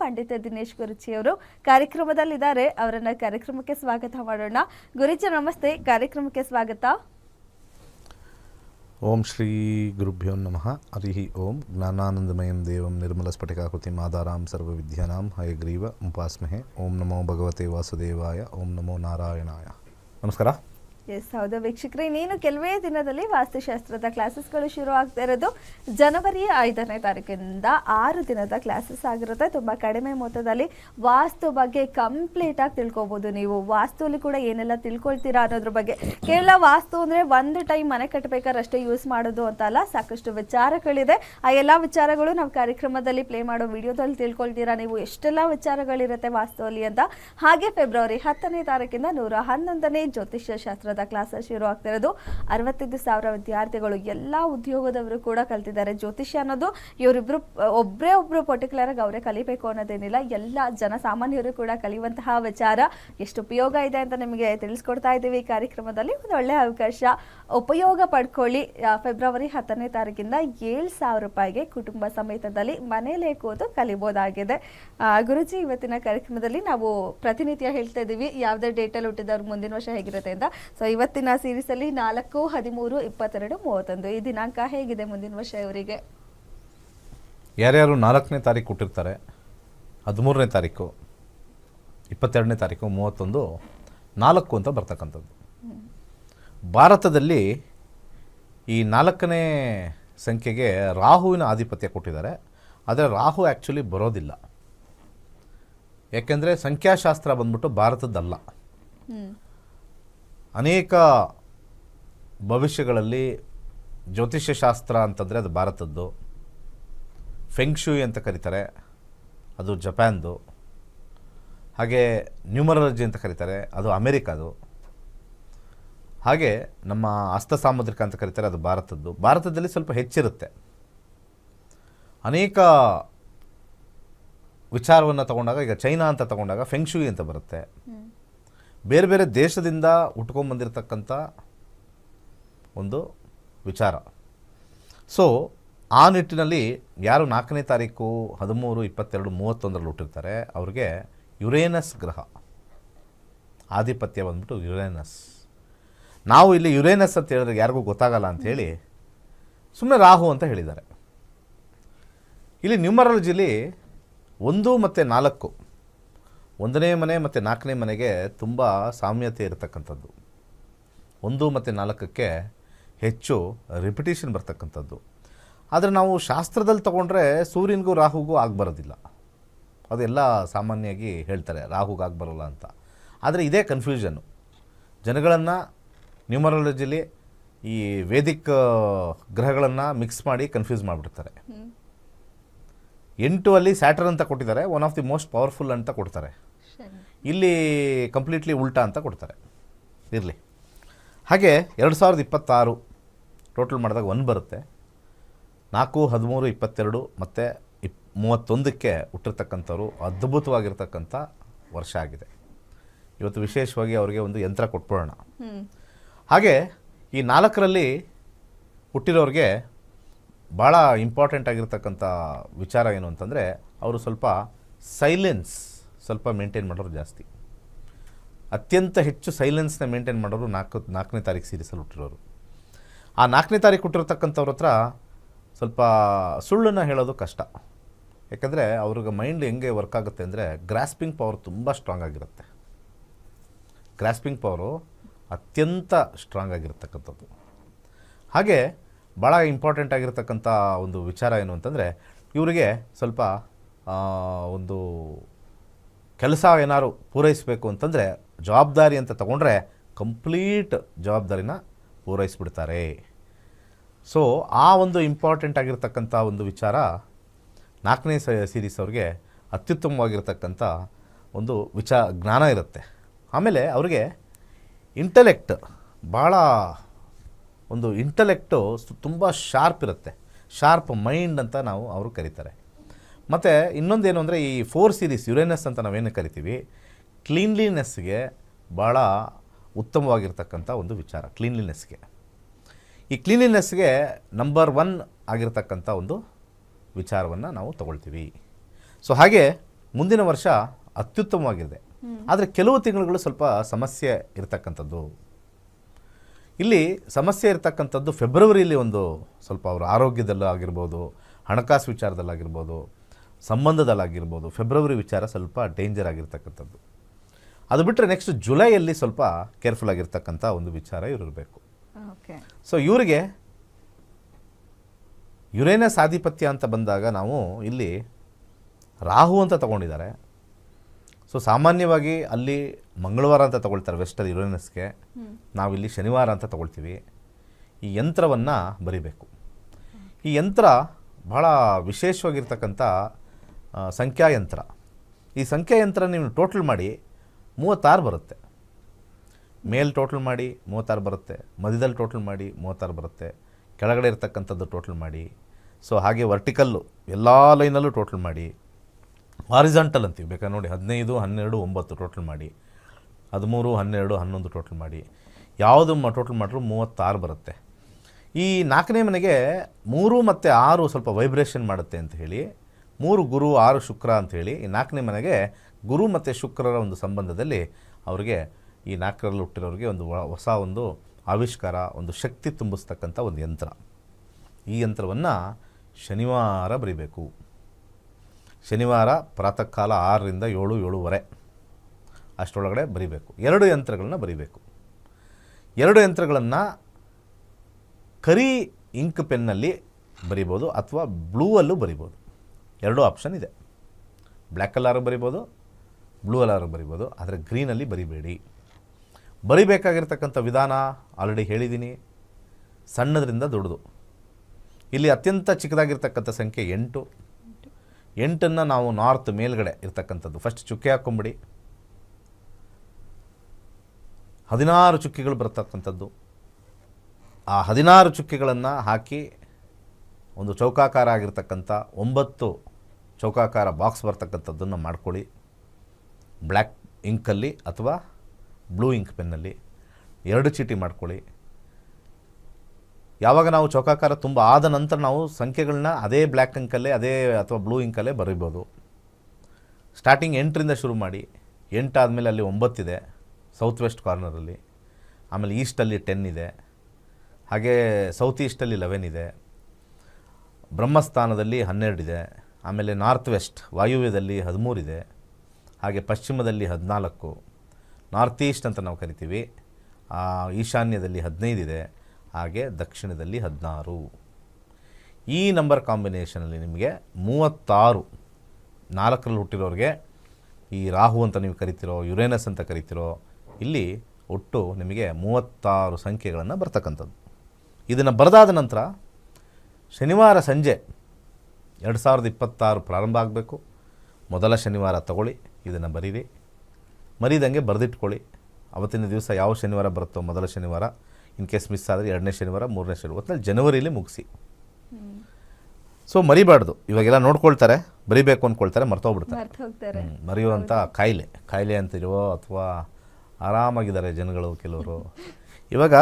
ಪಂಡಿತ ದಿನೇಶ್ ಗುರುಜಿಯವರು ಕಾರ್ಯಕ್ರಮದಲ್ಲಿದ್ದಾರೆ ಅವರನ್ನ ಕಾರ್ಯಕ್ರಮಕ್ಕೆ ಸ್ವಾಗತ ಮಾಡೋಣ ಗುರುಜಿ ನಮಸ್ತೆ ಕಾರ್ಯಕ್ರಮಕ್ಕೆ ಸ್ವಾಗತ ಓಂ ಶ್ರೀ ಗುರುಭ್ಯೋ ನಮಃ ಹರಿ ಓಂ ಜ್ಞಾನಾನಂದಮಯಂ ದೇವಂ ನಿರ್ಮಲಸ್ಫಟಿಕಾಕೃತಿ ಮಾದಾರಾಂ ಸರ್ವವಿದ್ಯಾನಾಂ ಹಯಗ್ರೀವ ಉಪಾಸ್ಮಹೆ ಓಂ ನಮೋ ಭಗವತೆ ವಾಸುದೇವಾಯ ಓಂ ನಮೋ ನಾರಾಯಣಾಯ ನಮಸ್ಕಾರ. ಎಸ್, ಹೌದು. ವೀಕ್ಷಕರೇ ನೀನು ಕೆಲವೇ ದಿನದಲ್ಲಿ ವಾಸ್ತುಶಾಸ್ತ್ರದ ಕ್ಲಾಸಸ್ಗಳು ಶುರು ಆಗ್ತಾ ಇರೋದು ಜನವರಿ ಐದನೇ ತಾರೀಕಿಂದ ಆರು ದಿನದ ಕ್ಲಾಸಸ್ ಆಗಿರುತ್ತೆ. ತುಂಬ ಕಡಿಮೆ ಮೊತ್ತದಲ್ಲಿ ವಾಸ್ತು ಬಗ್ಗೆ ಕಂಪ್ಲೀಟ್ ಆಗಿ ತಿಳ್ಕೊಬೋದು ನೀವು. ವಾಸ್ತುಲಿ ಕೂಡ ಏನೆಲ್ಲ ತಿಳ್ಕೊಳ್ತೀರಾ ಅನ್ನೋದ್ರ ಬಗ್ಗೆ. ಕೇವಲ ವಾಸ್ತು ಅಂದರೆ ಒಂದು ಟೈಮ್ ಮನೆ ಕಟ್ಟಬೇಕಾದ್ರೆ ಅಷ್ಟೇ ಯೂಸ್ ಮಾಡೋದು ಅಂತ ಅಲ್ಲ, ಸಾಕಷ್ಟು ವಿಚಾರಗಳಿದೆ. ಆ ಎಲ್ಲ ವಿಚಾರಗಳು ನಾವು ಕಾರ್ಯಕ್ರಮದಲ್ಲಿ ಪ್ಲೇ ಮಾಡೋ ವಿಡಿಯೋದಲ್ಲಿ ತಿಳ್ಕೊಳ್ತೀರಾ ನೀವು? ಎಷ್ಟೆಲ್ಲ ವಿಚಾರಗಳಿರುತ್ತೆ ವಾಸ್ತುವಲ್ಲಿ ಅಂತ. ಹಾಗೆ ಫೆಬ್ರವರಿ ಹತ್ತನೇ ತಾರೀಕಿಂದ ನೂರ ಹನ್ನೊಂದನೇ ಜ್ಯೋತಿಷ್ಯ ಶಾಸ್ತ್ರದ ಕ್ಲಾಸ್ ಶುರು ಆಗ್ತಿರೋದು ಅರವತ್ತೈದು ಸಾವಿರ ವಿದ್ಯಾರ್ಥಿಗಳು ಎಲ್ಲ ಉದ್ಯೋಗದವರು ಕೂಡ ಕಲ್ತಿದ್ದಾರೆ. ಜ್ಯೋತಿಷ್ಯ ಅನ್ನೋದು ಇವರಿಬ್ರು ಒಬ್ಬರೇ ಒಬ್ರು ಪರ್ಟಿಕ್ಯುಲರ್ ಆಗಿ ಅವರೇ ಕಲಿಬೇಕು ಅನ್ನೋದೇನಿಲ್ಲ. ಎಲ್ಲ ಜನಸಾಮಾನ್ಯರು ಕೂಡ ಕಲಿಯುವಂತಹ ವಿಚಾರ. ಎಷ್ಟು ಉಪಯೋಗ ಇದೆ ಅಂತ ನಿಮಗೆ ತಿಳಿಸ್ಕೊಡ್ತಾ ಇದ್ದೀವಿ ಈ ಕಾರ್ಯಕ್ರಮದಲ್ಲಿ. ಒಂದು ಒಳ್ಳೆ ಅವಕಾಶ. ಉಪಯೋಗ ಪಡ್ಕೊಳ್ಳಿ. ಫೆಬ್ರವರಿ ಹತ್ತನೇ ತಾರೀಕಿಂದ ಏಳು ಸಾವಿರ ರೂಪಾಯಿಗೆ ಕುಟುಂಬ ಸಮೇತದಲ್ಲಿ ಮನೇಲೇ ಕೂತು ಕಲಿಬೋದಾಗಿದೆ. ಗುರುಜಿ, ಇವತ್ತಿನ ಕಾರ್ಯಕ್ರಮದಲ್ಲಿ ನಾವು ಪ್ರತಿನಿತ್ಯ ಹೇಳ್ತಾ ಇದ್ದೀವಿ. ಯಾವುದೇ ಡೇಟಲ್ಲಿ ಹುಟ್ಟಿದವ್ರು ಮುಂದಿನ ವರ್ಷ ಹೇಗಿರುತ್ತೆ ಅಂತ. ಸೊ ಇವತ್ತಿನ ಸೀರೀಸ್ ಅಲ್ಲಿ ನಾಲ್ಕು ಹದಿಮೂರು ಇಪ್ಪತ್ತೆರಡು ಮೂವತ್ತೊಂದು. ಈ ದಿನಾಂಕ ಹೇಗಿದೆ ಮುಂದಿನ ವರ್ಷ ಇವರಿಗೆ? ಯಾರ್ಯಾರು ನಾಲ್ಕನೇ ತಾರೀಕು ಕೊಟ್ಟಿರ್ತಾರೆ ಹದಿಮೂರನೇ ತಾರೀಕು ಇಪ್ಪತ್ತೆರಡನೇ ತಾರೀಕು ಮೂವತ್ತೊಂದು ನಾಲ್ಕು ಅಂತ ಬರ್ತಕ್ಕಂಥದ್ದು. ಭಾರತದಲ್ಲಿ ಈ ನಾಲ್ಕನೇ ಸಂಖ್ಯೆಗೆ ರಾಹುವಿನ ಆಧಿಪತ್ಯ ಕೊಟ್ಟಿದ್ದಾರೆ. ಆದರೆ ರಾಹು ಆ್ಯಕ್ಚುಲಿ ಬರೋದಿಲ್ಲ. ಯಾಕೆಂದರೆ ಸಂಖ್ಯಾಶಾಸ್ತ್ರ ಬಂದ್ಬಿಟ್ಟು ಭಾರತದ್ದಲ್ಲ. ಅನೇಕ ಭವಿಷ್ಯಗಳಲ್ಲಿ ಜ್ಯೋತಿಷ್ಯ ಶಾಸ್ತ್ರ ಅಂತಂದರೆ ಅದು ಭಾರತದ್ದು. ಫೆಂಗ್ಶೂಯಿ ಅಂತ ಕರೀತಾರೆ, ಅದು ಜಪಾನ್ದು. ಹಾಗೆ ನ್ಯೂಮರಾಲಜಿ ಅಂತ ಕರೀತಾರೆ, ಅದು ಅಮೇರಿಕಾದು. ಹಾಗೆ ನಮ್ಮ ಹಸ್ತ ಸಾಮುದ್ರಿಕ ಅಂತ ಕರೀತಾರೆ, ಅದು ಭಾರತದ್ದು. ಭಾರತದಲ್ಲಿ ಸ್ವಲ್ಪ ಹೆಚ್ಚಿರುತ್ತೆ. ಅನೇಕ ವಿಚಾರವನ್ನು ತಗೊಂಡಾಗ, ಈಗ ಚೈನಾ ಅಂತ ತಗೊಂಡಾಗ ಫೆಂಗ್ಶೂಯಿ ಅಂತ ಬರುತ್ತೆ. ಬೇರೆ ಬೇರೆ ದೇಶದಿಂದ ಉಟ್ಕೊಂಡ್ಬಂದಿರತಕ್ಕಂಥ ಒಂದು ವಿಚಾರ. ಸೊ ಆ ನಿಟ್ಟಿನಲ್ಲಿ ಯಾರು ನಾಲ್ಕನೇ ತಾರೀಕು ಹದಿಮೂರು, ಇಪ್ಪತ್ತೆರಡು, ಮೂವತ್ತೊಂದರಲ್ಲಿ ಹುಟ್ಟಿರ್ತಾರೆ, ಅವ್ರಿಗೆ ಯುರೇನಸ್ ಗ್ರಹ. ಆಧಿಪತ್ಯ ಬಂದ್ಬಿಟ್ಟು ಯುರೇನಸ್. ನಾವು ಇಲ್ಲಿ ಯುರೇನಸ್ ಅಂತ ಹೇಳಿದ್ರೆ ಯಾರಿಗೂ ಗೊತ್ತಾಗಲ್ಲ ಅಂಥೇಳಿ ಸುಮ್ಮನೆ ರಾಹು ಅಂತ ಹೇಳಿದ್ದಾರೆ. ಇಲ್ಲಿ ನ್ಯೂಮರಾಲಜಿಲಿ ಒಂದು ಮತ್ತು ನಾಲ್ಕು ಒಂದನೇ ಮನೆ ಮತ್ತು ನಾಲ್ಕನೇ ಮನೆಗೆ ತುಂಬ ಸಾಮ್ಯತೆ ಇರತಕ್ಕಂಥದ್ದು. ಒಂದು ಮತ್ತು ನಾಲ್ಕಕ್ಕೆ ಹೆಚ್ಚು ರಿಪಿಟೇಷನ್ ಬರ್ತಕ್ಕಂಥದ್ದು. ಆದರೆ ನಾವು ಶಾಸ್ತ್ರದಲ್ಲಿ ತಗೊಂಡ್ರೆ ಸೂರ್ಯನಿಗೂ ರಾಹುಗೂ ಆಗಬರೋದಿಲ್ಲ ಅದೆಲ್ಲ ಸಾಮಾನ್ಯವಾಗಿ ಹೇಳ್ತಾರೆ, ರಾಹುಗೆ ಆಗಬರಲ್ಲ ಅಂತ. ಆದರೆ ಇದೇ ಕನ್ಫ್ಯೂಷನ್ನು ಜನಗಳನ್ನು ನ್ಯೂಮರಾಲಜಿಲಿ ಈ ವೇದಿಕ್ ಗ್ರಹಗಳನ್ನು ಮಿಕ್ಸ್ ಮಾಡಿ ಕನ್ಫ್ಯೂಸ್ ಮಾಡಿಬಿಡ್ತಾರೆ. ಎಂಟು ಅಲ್ಲಿ ಸ್ಯಾಟರ್ ಅಂತ ಕೊಟ್ಟಿದ್ದಾರೆ one of the most powerful ಅಂತ ಕೊಡ್ತಾರೆ. ಇಲ್ಲಿ ಕಂಪ್ಲೀಟ್ಲಿ ಉಲ್ಟಾ ಅಂತ ಕೊಡ್ತಾರೆ. ಇರಲಿ. ಹಾಗೆ ಎರಡು ಸಾವಿರದ ಇಪ್ಪತ್ತಾರು ಟೋಟಲ್ ಮಾಡಿದಾಗ ಒಂದು ಬರುತ್ತೆ. ನಾಲ್ಕು ಹದಿಮೂರು ಇಪ್ಪತ್ತೆರಡು ಮತ್ತು ಇಪ್ ಮೂವತ್ತೊಂದಕ್ಕೆ ಹುಟ್ಟಿರ್ತಕ್ಕಂಥವ್ರು ಅದ್ಭುತವಾಗಿರ್ತಕ್ಕಂಥ ವರ್ಷ ಆಗಿದೆ. ಇವತ್ತು ವಿಶೇಷವಾಗಿ ಅವರಿಗೆ ಒಂದು ಯಂತ್ರ ಕೊಟ್ಬಿಡೋಣ. ಹಾಗೆ ಈ ನಾಲ್ಕರಲ್ಲಿ ಹುಟ್ಟಿರೋರಿಗೆ ಭಾಳ ಇಂಪಾರ್ಟೆಂಟ್ ಆಗಿರ್ತಕ್ಕಂಥ ವಿಚಾರ ಏನು ಅಂತಂದರೆ, ಅವರು ಸ್ವಲ್ಪ ಸೈಲೆನ್ಸ್ ಸ್ವಲ್ಪ ಮೇಂಟೈನ್ ಮಾಡೋರು ಜಾಸ್ತಿ. ಅತ್ಯಂತ ಹೆಚ್ಚು ಸೈಲೆನ್ಸ್ನ ಮೇಂಟೈನ್ ಮಾಡೋರು ನಾಲ್ಕು, ನಾಲ್ಕನೇ ತಾರೀಕು ಸೀರೀಸಲ್ಲಿ ಹುಟ್ಟಿರೋರು. ಆ ನಾಲ್ಕನೇ ತಾರೀಕು ಹುಟ್ಟಿರ್ತಕ್ಕಂಥವ್ರ ಹತ್ರ ಸ್ವಲ್ಪ ಸುಳ್ಳನ್ನು ಹೇಳೋದು ಕಷ್ಟ. ಯಾಕಂದರೆ ಅವ್ರಿಗೆ ಮೈಂಡ್ ಹೆಂಗೆ ವರ್ಕ್ ಆಗುತ್ತೆ ಅಂದರೆ ಗ್ರಾಸ್ಪಿಂಗ್ ಪವರ್ ತುಂಬ ಸ್ಟ್ರಾಂಗ್ ಆಗಿರುತ್ತೆ. ಗ್ರಾಸ್ಪಿಂಗ್ ಪವರು ಅತ್ಯಂತ ಸ್ಟ್ರಾಂಗ್ ಆಗಿರ್ತಕ್ಕಂಥದ್ದು. ಹಾಗೆ ಭಾಳ ಇಂಪಾರ್ಟೆಂಟ್ ಆಗಿರ್ತಕ್ಕಂಥ ಒಂದು ವಿಚಾರ ಏನು ಅಂತಂದರೆ, ಇವರಿಗೆ ಸ್ವಲ್ಪ ಒಂದು ಕೆಲಸ ಏನಾದ್ರು ಪೂರೈಸಬೇಕು ಅಂತಂದರೆ, ಜವಾಬ್ದಾರಿ ಅಂತ ತಗೊಂಡ್ರೆ ಕಂಪ್ಲೀಟ್ ಜವಾಬ್ದಾರಿನ ಪೂರೈಸಿಬಿಡ್ತಾರೆ. ಸೊ ಆ ಒಂದು ಇಂಪಾರ್ಟೆಂಟ್ ಆಗಿರತಕ್ಕಂಥ ಒಂದು ವಿಚಾರ ನಾಲ್ಕನೇ ಸೀರೀಸ್ ಅವ್ರಿಗೆ ಅತ್ಯುತ್ತಮವಾಗಿರ್ತಕ್ಕಂಥ ಒಂದು ವಿಚಾರ, ಜ್ಞಾನ ಇರುತ್ತೆ. ಆಮೇಲೆ ಅವ್ರಿಗೆ ಇಂಟಲೆಕ್ಟ್ ಭಾಳ ಒಂದು ಇಂಟಲೆಕ್ಟು ತುಂಬ ಶಾರ್ಪ್ ಇರುತ್ತೆ. ಶಾರ್ಪ್ ಮೈಂಡ್ ಅಂತ ನಾವು ಅವರು ಕರೀತಾರೆ. ಮತ್ತು ಇನ್ನೊಂದೇನು ಅಂದರೆ ಈ ಫೋರ್ ಸೀರೀಸ್ ಯುರೇನಸ್ ಅಂತ ನಾವೇನು ಕರಿತೀವಿ? ಕ್ಲೀನ್ಲಿನೆಸ್ಗೆ ಭಾಳ ಉತ್ತಮವಾಗಿರ್ತಕ್ಕಂಥ ಒಂದು ವಿಚಾರ ಕ್ಲೀನ್ಲಿನೆಸ್ಗೆ ಈ ಕ್ಲೀನ್ಲಿನೆಸ್ಗೆ ನಂಬರ್ ಒನ್ ಆಗಿರ್ತಕ್ಕಂಥ ಒಂದು ವಿಚಾರವನ್ನು ನಾವು ತಗೊಳ್ತೀವಿ. ಸೊ ಹಾಗೆ ಮುಂದಿನ ವರ್ಷ ಅತ್ಯುತ್ತಮವಾಗಿದೆ. ಆದರೆ ಕೆಲವು ತಿಂಗಳುಗಳು ಸ್ವಲ್ಪ ಸಮಸ್ಯೆ ಇರತಕ್ಕಂಥದ್ದು. ಇಲ್ಲಿ ಸಮಸ್ಯೆ ಇರತಕ್ಕಂಥದ್ದು ಫೆಬ್ರವರಿಯಲ್ಲಿ ಒಂದು ಸ್ವಲ್ಪ ಅವರ ಆರೋಗ್ಯದಲ್ಲಾಗಿರ್ಬೋದು ಹಣಕಾಸು ವಿಚಾರದಲ್ಲಾಗಿರ್ಬೋದು ಸಂಬಂಧದಲ್ಲಾಗಿರ್ಬೋದು ಫೆಬ್ರವರಿ ವಿಚಾರ ಸ್ವಲ್ಪ ಡೇಂಜರ್ ಆಗಿರ್ತಕ್ಕಂಥದ್ದು. ಅದು ಬಿಟ್ಟರೆ ನೆಕ್ಸ್ಟ್ ಜುಲೈಯಲ್ಲಿ ಸ್ವಲ್ಪ ಕೇರ್ಫುಲ್ ಆಗಿರ್ತಕ್ಕಂಥ ಒಂದು ವಿಚಾರ ಇರಬೇಕು ಸೊ ಇವರಿಗೆ ಯುರೇನಸ್ ಆಧಿಪತ್ಯ ಅಂತ ಬಂದಾಗ ನಾವು ಇಲ್ಲಿ ರಾಹು ಅಂತ ತಗೊಂಡಿದ್ದಾರೆ. ಸೊ ಸಾಮಾನ್ಯವಾಗಿ ಅಲ್ಲಿ ಮಂಗಳವಾರ ಅಂತ ತಗೊಳ್ತಾರೆ ವೆಸ್ಟಲ್ಲಿ ಯುರೇನಸ್ಗೆ ನಾವಿಲ್ಲಿ ಶನಿವಾರ ಅಂತ ತಗೊಳ್ತೀವಿ. ಈ ಯಂತ್ರವನ್ನು ಬರಿಬೇಕು. ಈ ಯಂತ್ರ ಬಹಳ ವಿಶೇಷವಾಗಿರ್ತಕ್ಕಂಥ ಸಂಖ್ಯಾಯಂತ್ರ. ಈ ಸಂಖ್ಯಾಯಂತ್ರ ನೀವು ಟೋಟಲ್ ಮಾಡಿ ಮೂವತ್ತಾರು ಬರುತ್ತೆ. ಮೇಲ್ ಟೋಟಲ್ ಮಾಡಿ ಮೂವತ್ತಾರು ಬರುತ್ತೆ. ಮಧ್ಯದಲ್ಲಿ ಟೋಟಲ್ ಮಾಡಿ ಮೂವತ್ತಾರು ಬರುತ್ತೆ. ಕೆಳಗಡೆ ಇರ್ತಕ್ಕಂಥದ್ದು ಟೋಟಲ್ ಮಾಡಿ. ಸೊ ಹಾಗೆ ವರ್ಟಿಕಲ್ಲು ಎಲ್ಲ ಲೈನಲ್ಲೂ ಟೋಟಲ್ ಮಾಡಿ. ಹಾರಿಜಾಂಟಲ್ ಅಂತೀವಿ. ಬೇಕಾದ್ರೆ ನೋಡಿ, ಹದಿನೈದು, ಹನ್ನೆರಡು, ಒಂಬತ್ತು ಟೋಟಲ್ ಮಾಡಿ. ಹದಿಮೂರು, ಹನ್ನೆರಡು, ಹನ್ನೊಂದು ಟೋಟಲ್ ಮಾಡಿ. ಯಾವುದು ಮ ಟೋಟಲ್ ಮಾಡಿದ್ರು ಮೂವತ್ತಾರು ಬರುತ್ತೆ. ಈ ನಾಲ್ಕನೇ ಮನೆಗೆ ಮೂರು ಮತ್ತು ಆರು ಸ್ವಲ್ಪ ವೈಬ್ರೇಷನ್ ಮಾಡುತ್ತೆ ಅಂತ ಹೇಳಿ, ಮೂರು ಗುರು, ಆರು ಶುಕ್ರ ಅಂತ ಹೇಳಿ, ಈ ನಾಲ್ಕನೇ ಮನೆಗೆ ಗುರು ಮತ್ತು ಶುಕ್ರರ ಒಂದು ಸಂಬಂಧದಲ್ಲಿ ಅವರಿಗೆ ಈ ನಾಲ್ಕರಲ್ಲಿ ಹುಟ್ಟಿರೋರಿಗೆ ಒಂದು ಹೊಸ ಒಂದು ಆವಿಷ್ಕಾರ, ಒಂದು ಶಕ್ತಿ ತುಂಬಿಸ್ತಕ್ಕಂಥ ಒಂದು ಯಂತ್ರ. ಈ ಯಂತ್ರವನ್ನು ಶನಿವಾರ ಬರಿಬೇಕು. ಶನಿವಾರ ಪ್ರಾತಃ ಕಾಲ ಆರರಿಂದ ಏಳು, ಏಳುವರೆ. ಅಷ್ಟರೊಳಗಡೆ ಬರೀಬೇಕು. ಎರಡು ಯಂತ್ರಗಳನ್ನ ಬರಿಬೇಕು. ಎರಡು ಯಂತ್ರಗಳನ್ನು ಕರಿ ಇಂಕ್ ಪೆನ್ನಲ್ಲಿ ಬರಿಬೋದು ಅಥವಾ ಬ್ಲೂವಲ್ಲೂ ಬರಿಬೋದು. ಎರಡೂ ಆಪ್ಷನ್ ಇದೆ. ಬ್ಲ್ಯಾಕ್ ಕಲರು ಬರಿಬೋದು, ಬ್ಲೂ ಕಲರು ಬರಿಬೋದು, ಆದರೆ ಗ್ರೀನಲ್ಲಿ ಬರಿಬೇಡಿ. ಬರಿಬೇಕಾಗಿರ್ತಕ್ಕಂಥ ವಿಧಾನ ಆಲ್ರೆಡಿ ಹೇಳಿದ್ದೀನಿ. ಸಣ್ಣದರಿಂದ ದೊಡ್ಡದು. ಇಲ್ಲಿ ಅತ್ಯಂತ ಚಿಕ್ಕದಾಗಿರ್ತಕ್ಕಂಥ ಸಂಖ್ಯೆ ಎಂಟು. ಎಂಟನ್ನು ನಾವು ನಾರ್ತ್ ಮೇಲ್ಗಡೆ ಇರ್ತಕ್ಕಂಥದ್ದು. ಫಸ್ಟ್ ಚುಕ್ಕೆ ಹಾಕ್ಕೊಂಬಿಡಿ ಹದಿನಾರು ಚುಕ್ಕೆಗಳು ಬರ್ತಕ್ಕಂಥದ್ದು. ಆ ಹದಿನಾರು ಚುಕ್ಕೆಗಳನ್ನು ಹಾಕಿ ಒಂದು ಚೌಕಾಕಾರ ಆಗಿರ್ತಕ್ಕಂಥ ಒಂಬತ್ತು ಚೌಕಾಕಾರ ಬಾಕ್ಸ್ ಬರ್ತಕ್ಕಂಥದ್ದನ್ನು ಮಾಡ್ಕೊಳ್ಳಿ. ಬ್ಲ್ಯಾಕ್ ಇಂಕಲ್ಲಿ ಅಥವಾ ಬ್ಲೂ ಇಂಕ್ ಪೆನ್ನಲ್ಲಿ ಎರಡು ಚೀಟಿ ಮಾಡ್ಕೊಳ್ಳಿ. ಯಾವಾಗ ನಾವು ಚೌಕಾಕಾರ ತುಂಬ ಆದ ನಂತರ ನಾವು ಸಂಖ್ಯೆಗಳನ್ನ ಅದೇ ಬ್ಲ್ಯಾಕ್ ಅಂಕಲ್ಲೇ, ಅದೇ ಅಥವಾ ಬ್ಲೂ ಇಂಕಲ್ಲೇ ಬರೀಬೋದು. ಸ್ಟಾರ್ಟಿಂಗ್ ಎಂಟರಿಂದ ಶುರು ಮಾಡಿ, ಎಂಟಾದಮೇಲೆ ಅಲ್ಲಿ ಒಂಬತ್ತಿದೆ ಸೌತ್ ವೆಸ್ಟ್ ಕಾರ್ನರಲ್ಲಿ ಆಮೇಲೆ ಈಸ್ಟಲ್ಲಿ ಟೆನ್ ಇದೆ. ಹಾಗೆ ಸೌತ್ ಈಸ್ಟಲ್ಲಿ ಲೆವೆನ್ ಇದೆ. ಬ್ರಹ್ಮಸ್ಥಾನದಲ್ಲಿ ಹನ್ನೆರಡಿದೆ ಆಮೇಲೆ ನಾರ್ತ್ ವೆಸ್ಟ್ ವಾಯುವ್ಯದಲ್ಲಿ ಹದಿಮೂರಿದೆ ಹಾಗೆ ಪಶ್ಚಿಮದಲ್ಲಿ ಹದಿನಾಲ್ಕು. ನಾರ್ತ್ ಈಸ್ಟ್ ಅಂತ ನಾವು ಕರಿತೀವಿ. ಈಶಾನ್ಯದಲ್ಲಿ ಹದಿನೈದಿದೆ ಹಾಗೆ ದಕ್ಷಿಣದಲ್ಲಿ ಹದಿನಾರು. ಈ ನಂಬರ್ ಕಾಂಬಿನೇಷನಲ್ಲಿ ನಿಮಗೆ ಮೂವತ್ತಾರು, ನಾಲ್ಕರಲ್ಲಿ ಹುಟ್ಟಿರೋರಿಗೆ ಈ ರಾಹು ಅಂತ ನೀವು ಕರಿತಿರೋ, ಯುರೇನಸ್ ಅಂತ ಕರಿತಿರೋ, ಇಲ್ಲಿ ಒಟ್ಟು ನಿಮಗೆ ಮೂವತ್ತಾರು ಸಂಖ್ಯೆಗಳನ್ನು ಬರ್ತಕ್ಕಂಥದ್ದು. ಇದನ್ನು ಬರೆದಾದ ನಂತರ ಶನಿವಾರ ಸಂಜೆ ಎರಡು ಸಾವಿರದ ಇಪ್ಪತ್ತಾರು ಪ್ರಾರಂಭ ಆಗಬೇಕು. ಮೊದಲ ಶನಿವಾರ ತಗೊಳ್ಳಿ, ಇದನ್ನು ಬರೀರಿ. ಮರೀದಂಗೆ ಬರೆದಿಟ್ಕೊಳ್ಳಿ. ಅವತ್ತಿನ ದಿವಸ ಯಾವ ಶನಿವಾರ ಬರುತ್ತೋ ಮೊದಲ ಶನಿವಾರ ಇನ್ ಕೇಸ್ ಮಿಸ್ ಆದರೆ ಎರಡನೇ ಶನಿವಾರ ಮೂರನೇ ಶನಿವಾರ. ಒಟ್ಟಿನಲ್ಲಿ ಜನವರಿಲಿ ಮುಗಿಸಿ. ಸೊ ಮರಿಬಾರ್ದು. ಇವಾಗೆಲ್ಲ ನೋಡ್ಕೊಳ್ತಾರೆ ಬರಿಬೇಕು ಅಂದ್ಕೊಳ್ತಾರೆ ಮರ್ತೋಗ್ಬಿಡ್ತಾರೆ. ಮರೆಯುವಂಥ ಕಾಯಿಲೆ. ಕಾಯಿಲೆ ಅಂತಿರೋ ಅಥವಾ ಆರಾಮಾಗಿದ್ದಾರೆ ಜನಗಳು ಕೆಲವರು? ಇವಾಗ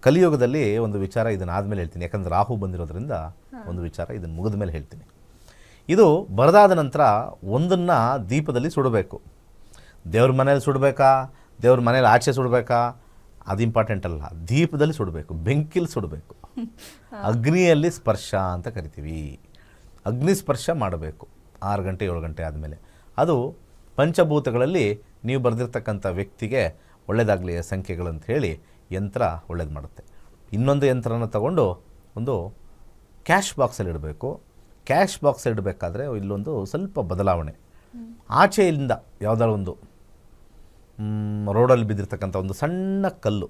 ಕಲಿಯುಗದಲ್ಲಿ ಒಂದು ವಿಚಾರ ಇದನ್ನು ಆದಮೇಲೆ ಹೇಳ್ತೀನಿ. ಯಾಕಂದ್ರೆ ರಾಹು ಬಂದಿರೋದ್ರಿಂದ ಒಂದು ವಿಚಾರ ಇದನ್ನು ಮುಗಿದ ಮೇಲೆ ಹೇಳ್ತೀನಿ. ಇದು ಬರದಾದ ನಂತರ ಒಂದನ್ನು ದೀಪದಲ್ಲಿ ಸುಡಬೇಕು. ದೇವ್ರ ಮನೇಲಿ ಸುಡಬೇಕಾ? ದೇವ್ರ ಮನೇಲಿ ಆಚೆ ಸುಡಬೇಕಾ? ಅದು ಇಂಪಾರ್ಟೆಂಟ್ ಅಲ್ಲ. ದೀಪದಲ್ಲಿ ಸುಡಬೇಕು, ಬೆಂಕಿಲಿ ಸುಡಬೇಕು. ಅಗ್ನಿಯಲ್ಲಿ ಸ್ಪರ್ಶ ಅಂತ ಕರಿತೀವಿ. ಅಗ್ನಿ ಸ್ಪರ್ಶ ಮಾಡಬೇಕು. ಆರು ಗಂಟೆ, ಏಳು ಗಂಟೆ ಆದಮೇಲೆ. ಅದು ಪಂಚಭೂತಗಳಲ್ಲಿ ನೀವು ಬರೆದಿರ್ತಕ್ಕಂಥ ವ್ಯಕ್ತಿಗೆ ಒಳ್ಳೆಯದಾಗಲಿ ಅಂತ ಹೇಳಿ ಯಂತ್ರ ಒಳ್ಳೇದು ಮಾಡುತ್ತೆ. ಇನ್ನೊಂದು ಯಂತ್ರನ ತಗೊಂಡು ಒಂದು ಕ್ಯಾಶ್ ಬಾಕ್ಸಲ್ಲಿ ಇಡಬೇಕು. ಕ್ಯಾಶ್ ಬಾಕ್ಸಲ್ಲಿ ಇಡಬೇಕಾದ್ರೆ ಇಲ್ಲೊಂದು ಸ್ವಲ್ಪ ಬದಲಾವಣೆ. ಆಚೆಯಿಂದ ಯಾವುದಾದ್ರು ಒಂದು ರೋಡಲ್ಲಿ ಬಿದ್ದಿರ್ತಕ್ಕಂಥ ಒಂದು ಸಣ್ಣ ಕಲ್ಲು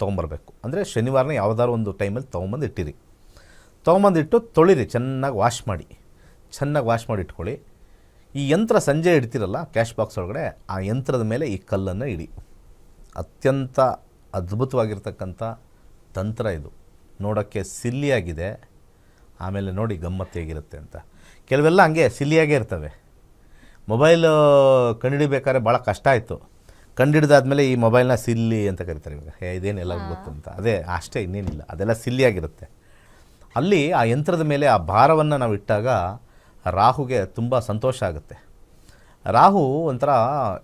ತೊಗೊಂಬರ್ಬೇಕು. ಅಂದರೆ ಶನಿವಾರನೇ ಯಾವುದಾದ್ರು ಒಂದು ಟೈಮಲ್ಲಿ ತೊಗೊಂಬಂದು ಇಟ್ಟಿರಿ. ತೊಗೊಂಬಂದಿಟ್ಟು ತೊಳಿರಿ, ಚೆನ್ನಾಗಿ ವಾಶ್ ಮಾಡಿ. ಚೆನ್ನಾಗಿ ವಾಶ್ ಮಾಡಿ ಇಟ್ಕೊಳ್ಳಿ. ಈ ಯಂತ್ರ ಸಂಜೆ ಇಡ್ತೀರಲ್ಲ, ಕ್ಯಾಶ್ ಬಾಕ್ಸ್ ಒಳಗಡೆ, ಆ ಯಂತ್ರದ ಮೇಲೆ ಈ ಕಲ್ಲನ್ನು ಇಡಿ. ಅತ್ಯಂತ ಅದ್ಭುತವಾಗಿರ್ತಕ್ಕಂಥ ತಂತ್ರ ಇದು. ನೋಡೋಕ್ಕೆ ಸಿಲ್ಲಿಯಾಗಿದೆ, ಆಮೇಲೆ ನೋಡಿ ಗಮ್ಮತ್ತಿಯಾಗಿರುತ್ತೆ ಅಂತ. ಕೆಲವೆಲ್ಲ ಹಂಗೆ ಸಿಲ್ಲಿಯಾಗೇ ಇರ್ತವೆ. ಮೊಬೈಲ್ ಕಂಡುಹಿಡಿಬೇಕಾದ್ರೆ ಭಾಳ ಕಷ್ಟ ಆಯಿತು. ಕಂಡಿಡ್ದಾದ್ಮೇಲೆ ಈ ಮೊಬೈಲ್ನ ಸಿಲ್ಲಿ ಅಂತ ಕರಿತಾರೆ ಇವಾಗ. ಹೇ. ಇದೇನೆಲ್ಲ ಗೊತ್ತು ಅಂತ. ಅದೇ ಅಷ್ಟೇ ಇನ್ನೇನಿಲ್ಲ. ಅದೆಲ್ಲ ಸಿಲ್ಲಿಯಾಗಿರುತ್ತೆ. ಅಲ್ಲಿ ಆ ಯಂತ್ರದ ಮೇಲೆ ಆ ಭಾರವನ್ನು ನಾವು ಇಟ್ಟಾಗ ರಾಹುಗೆ ತುಂಬ ಸಂತೋಷ ಆಗುತ್ತೆ. ರಾಹು ಒಂಥರ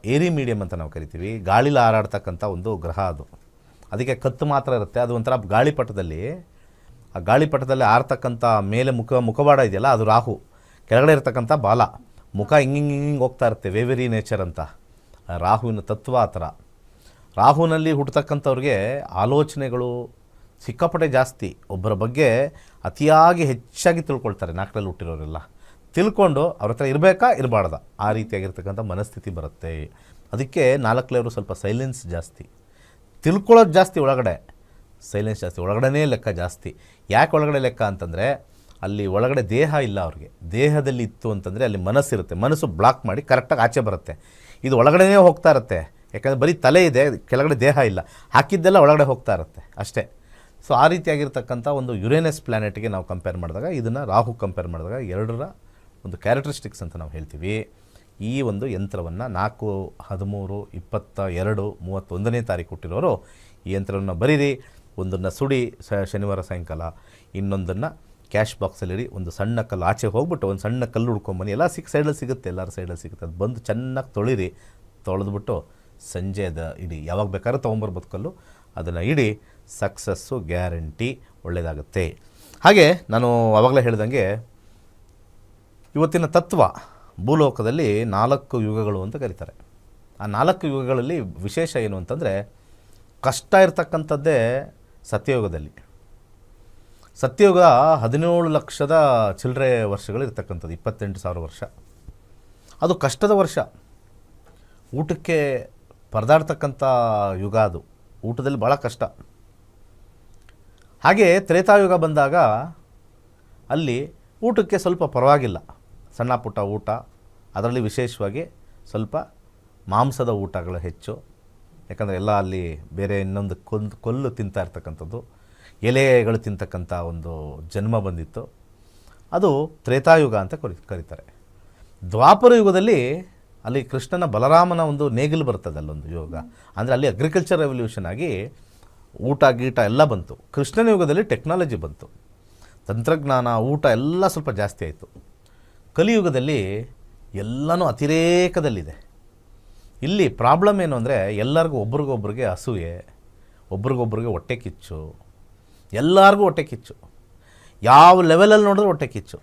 ಏರಿ ಮೀಡಿಯಮ್ ಅಂತ ನಾವು ಕರಿತೀವಿ. ಗಾಳಿಲಿ ಹಾರಾಡ್ತಕ್ಕಂಥ ಒಂದು ಗ್ರಹ ಅದು. ಅದಕ್ಕೆ ಕತ್ತು ಮಾತ್ರ ಇರುತ್ತೆ. ಅದು ಒಂಥರ ಗಾಳಿಪಟದಲ್ಲಿ ಆ ಗಾಳಿಪಟದಲ್ಲಿ ಆರ್ತಕ್ಕಂಥ ಮೇಲೆ ಮುಖ ಮುಖವಾಡ ಇದೆಯಲ್ಲ ಅದು ರಾಹು. ಕೆಳಗಡೆ ಇರ್ತಕ್ಕಂಥ ಬಾಲ. ಮುಖ ಹಿಂಗೆ ಹಿಂಗೆ ಹಿಂಗೆ ಹೋಗ್ತಾ ಇರುತ್ತೆ. ವೇವೆರಿ ನೇಚರ್ ಅಂತ. ರಾಹುವಿನ ತತ್ವ ಆ ಥರ. ರಾಹುನಲ್ಲಿ ಹುಟ್ಟತಕ್ಕಂಥವ್ರಿಗೆ ಆಲೋಚನೆಗಳು ಸಿಕ್ಕಾಪಟ್ಟೆ ಜಾಸ್ತಿ. ಒಬ್ಬರ ಬಗ್ಗೆ ಅತಿಯಾಗಿ ಹೆಚ್ಚಾಗಿ ತಿಳ್ಕೊಳ್ತಾರೆ ನಾಲ್ಕರಲ್ಲಿ ಹುಟ್ಟಿರೋರೆಲ್ಲ. ತಿಳ್ಕೊಂಡು ಅವ್ರ ಹತ್ರ ಇರಬೇಕಾ, ಇರಬಾರ್ದ? ಆ ರೀತಿಯಾಗಿರ್ತಕ್ಕಂಥ ಮನಸ್ಥಿತಿ ಬರುತ್ತೆ. ಅದಕ್ಕೆ ನಾಲ್ಕಲೇವರು ಸ್ವಲ್ಪ ಸೈಲೆನ್ಸ್ ಜಾಸ್ತಿ. ತಿಳ್ಕೊಳ್ಳೋದು ಜಾಸ್ತಿ ಒಳಗಡೆ. ಸೈಲೆನ್ಸ್ ಜಾಸ್ತಿ. ಒಳಗಡೆನೇ ಲೆಕ್ಕ ಜಾಸ್ತಿ. ಯಾಕೆ ಒಳಗಡೆ ಲೆಕ್ಕ ಅಂತಂದರೆ, ಅಲ್ಲಿ ಒಳಗಡೆ ದೇಹ ಇಲ್ಲ ಅವ್ರಿಗೆ. ದೇಹದಲ್ಲಿ ಇತ್ತು ಅಂತಂದರೆ ಅಲ್ಲಿ ಮನಸ್ಸಿರುತ್ತೆ. ಮನಸ್ಸು ಬ್ಲಾಕ್ ಮಾಡಿ ಕರೆಕ್ಟಾಗಿ ಆಚೆ ಬರುತ್ತೆ. ಇದು ಒಳಗಡೆನೇ ಹೋಗ್ತಾ ಇರುತ್ತೆ. ಯಾಕಂದರೆ ಬರೀ ತಲೆ ಇದೆ, ಕೆಳಗಡೆ ದೇಹ ಇಲ್ಲ. ಹಾಕಿದ್ದೆಲ್ಲ ಒಳಗಡೆ ಹೋಗ್ತಾ ಇರುತ್ತೆ ಅಷ್ಟೇ. ಸೊ ಆ ರೀತಿಯಾಗಿರ್ತಕ್ಕಂಥ ಒಂದು ಯುರೇನಸ್ ಪ್ಲ್ಯಾನೆಟ್ಗೆ ನಾವು ಕಂಪೇರ್ ಮಾಡಿದಾಗ, ಇದನ್ನು ರಾಹು ಕಂಪೇರ್ ಮಾಡಿದಾಗ ಎರಡರ ಒಂದು ಕ್ಯಾರೆಕ್ಟರಿಸ್ಟಿಕ್ಸ್ ಅಂತ ನಾವು ಹೇಳ್ತೀವಿ. ಈ ಒಂದು ಯಂತ್ರವನ್ನು ನಾಲ್ಕು, ಹದಿಮೂರು, ಇಪ್ಪತ್ತ ಎರಡು, ಮೂವತ್ತೊಂದನೇ ತಾರೀಕು ಹುಟ್ಟಿರೋರು ಈ ಯಂತ್ರವನ್ನು ಬರೀರಿ. ಒಂದನ್ನು ಸುಡಿ ಶನಿವಾರ ಸಾಯಂಕಾಲ. ಇನ್ನೊಂದನ್ನು ಕ್ಯಾಶ್ ಬಾಕ್ಸಲ್ಲಿರಿ ಒಂದು ಸಣ್ಣ ಕಲ್ಲು ಆಚೆ ಹೋಗ್ಬಿಟ್ಟು ಒಂದು ಸಣ್ಣ ಕಲ್ಲು ಹುಡ್ಕೊಂಬನ್ನಿ ಎಲ್ಲ ಸಿಕ್ ಸೈಡಲ್ಲಿ ಸಿಗುತ್ತೆ, ಎಲ್ಲರ ಸೈಡಲ್ಲಿ ಸಿಗುತ್ತೆ. ಅದು ಬಂದು ಚೆನ್ನಾಗಿ ತೊಳಿರಿ. ತೊಳೆದ್ಬಿಟ್ಟು ಸಂಜೆ ಅದು, ಇಡಿ. ಯಾವಾಗ ಬೇಕಾದ್ರೂ ತೊಗೊಂಬರ್ಬೋದು ಕಲ್ಲು. ಅದನ್ನು ಇಡಿ, ಸಕ್ಸಸ್ಸು ಗ್ಯಾರಂಟಿ ಒಳ್ಳೆಯದಾಗುತ್ತೆ ಹಾಗೆ ನಾನು ಅವಾಗಲೇ ಹೇಳ್ದಂಗೆ ಇವತ್ತಿನ ತತ್ವ, ಭೂಲೋಕದಲ್ಲಿ ನಾಲ್ಕು ಯುಗಗಳು ಅಂತ ಕರೀತಾರೆ. ಆ ನಾಲ್ಕು ಯುಗಗಳಲ್ಲಿ ವಿಶೇಷ ಏನು ಅಂತಂದರೆ ಕಷ್ಟ ಇರತಕ್ಕಂಥದ್ದೇ ಸತ್ಯಯುಗದಲ್ಲಿ. ಸತ್ಯಯುಗ ಹದಿನೇಳು ಲಕ್ಷದ ಚಿಲ್ಲರೆ ವರ್ಷಗಳು ಇರ್ತಕ್ಕಂಥದ್ದು ಇಪ್ಪತ್ತೆಂಟು ಸಾವಿರ ವರ್ಷ. ಅದು ಕಷ್ಟದ ವರ್ಷ. ಊಟಕ್ಕೆ ಪರದಾಡ್ತಕ್ಕಂಥ ಯುಗ ಅದು. ಊಟದಲ್ಲಿ ಭಾಳ ಕಷ್ಟ. ಹಾಗೆ ತ್ರೇತಾಯುಗ ಬಂದಾಗ ಅಲ್ಲಿ ಊಟಕ್ಕೆ ಸ್ವಲ್ಪ ಪರವಾಗಿಲ್ಲ. ಸಣ್ಣ ಪುಟ್ಟ ಊಟ, ಅದರಲ್ಲಿ ವಿಶೇಷವಾಗಿ ಸ್ವಲ್ಪ ಮಾಂಸದ ಊಟಗಳು ಹೆಚ್ಚು. ಯಾಕಂದರೆ ಎಲ್ಲ ಅಲ್ಲಿ ಬೇರೆ ಇನ್ನೊಂದು ಕೊಂದು, ಕೊಲ್ಲು ತಿಂತಾ ಇರ್ತಕ್ಕಂಥದ್ದು. ಎಲೆಗಳು ತಿಂತಕ್ಕಂಥ ಒಂದು ಜನ್ಮ ಬಂದಿತ್ತು. ಅದು ತ್ರೇತಾಯುಗ ಅಂತ ಕರಿ, ಕರೀತಾರೆ. ದ್ವಾಪರ ಯುಗದಲ್ಲಿ ಅಲ್ಲಿ ಕೃಷ್ಣನ ಬಲರಾಮನ ಒಂದು ನೇಗಿಲು ಬರ್ತದೆ ಅಲ್ಲೊಂದು ಯೋಗ. ಅಂದರೆ ಅಲ್ಲಿ ಅಗ್ರಿಕಲ್ಚರ್ ರೆವಲ್ಯೂಷನ್ ಆಗಿ ಊಟ, ಗೀಟ ಎಲ್ಲ ಬಂತು. ಕೃಷ್ಣನ ಯುಗದಲ್ಲಿ ಟೆಕ್ನಾಲಜಿ ಬಂತು. ತಂತ್ರಜ್ಞಾನ, ಊಟ ಎಲ್ಲ ಸ್ವಲ್ಪ ಜಾಸ್ತಿ ಆಯಿತು. ಕಲಿಯುಗದಲ್ಲಿ ಎಲ್ಲನೂ ಅತಿರೇಕದಲ್ಲಿದೆ. ಇಲ್ಲಿ ಪ್ರಾಬ್ಲಮ್ ಏನು ಅಂದರೆ ಎಲ್ಲರಿಗೂ ಒಬ್ರಿಗೊಬ್ರಿಗೆ ಅಸೂಯೆ, ಒಬ್ರಿಗೊಬ್ರಿಗೆ ಹೊಟ್ಟೆ ಕಿಚ್ಚು ಎಲ್ಲರಿಗೂ ಹೊಟ್ಟೆ ಕಿಚ್ಚು. ಯಾವ ಲೆವೆಲಲ್ಲಿ ನೋಡಿದ್ರೆ ಹೊಟ್ಟೆ ಕಿಚ್ಚು.